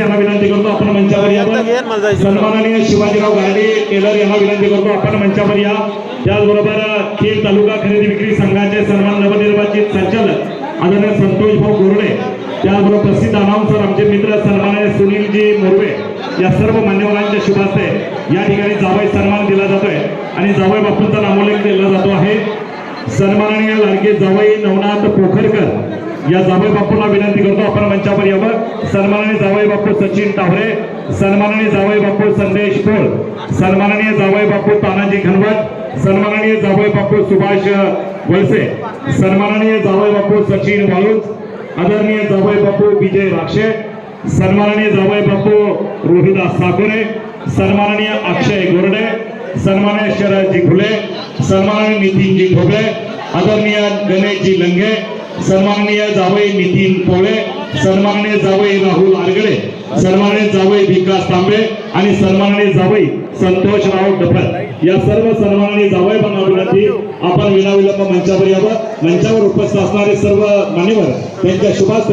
यांना विनंती करतो आपण मंचावर यावं सन्माननीय शिवाजीराव गाडे टेलर यांना विनंती करतो आपण मंचावर या. त्याचबरोबर खेड तालुका खरेदी विक्री संघाचे सन्मान नवनिर्वाचित संचालक आदरणीय संतोष भाऊ गोरडे त्याचबरोबर प्रसिद्ध अनाउन्सर आमचे मित्र सन्माननीय सुनीलजी मोरवे या सर्व मान्यवरांच्या शुभ हस्ते या ठिकाणी जावई सन्मान दिला जातोय आणि जावई बापूंचा नामोल्लेख केला जातो आहे. सन्माननीय लाडके जावई नवनाथ पोखरकर या जावई बापूंना विनंती करतो आपण मंचावर यावं. सन्माननीय जावई बापू सचिन टावरे सन्माननीय जावई बापू संदेश पोळ सन्माननीय जावई बापू तानाजी खनवत सन्माननीय जावई बापू सुभाष वळसे सन्माननीय जावई बापू सचिन वाळूज आदरणीय जावई बापू विजय राक्षे सन्माननीय जावई बापू रोहिदास साकोरे सन्माननीय अक्षय गोरडे सन्माननीय शरदजी खुले सन्माननीय नितीनजी ढोबळे आदरणीय गणेशजी लंगे सन्माननीय जावई नितीन पोळे सन्माननीय जावई राहुल आरगडे सन्माननीय जावई विकास तांबे आणि सन्माननीय जावई संतोष राव डफळ. या सर्व सन्माननीय जावई विनंती आपण विनाविलंब मंचावर यावं. मंचावर उपस्थित असणारे सर्व मान्यवर त्यांच्या शुभाचे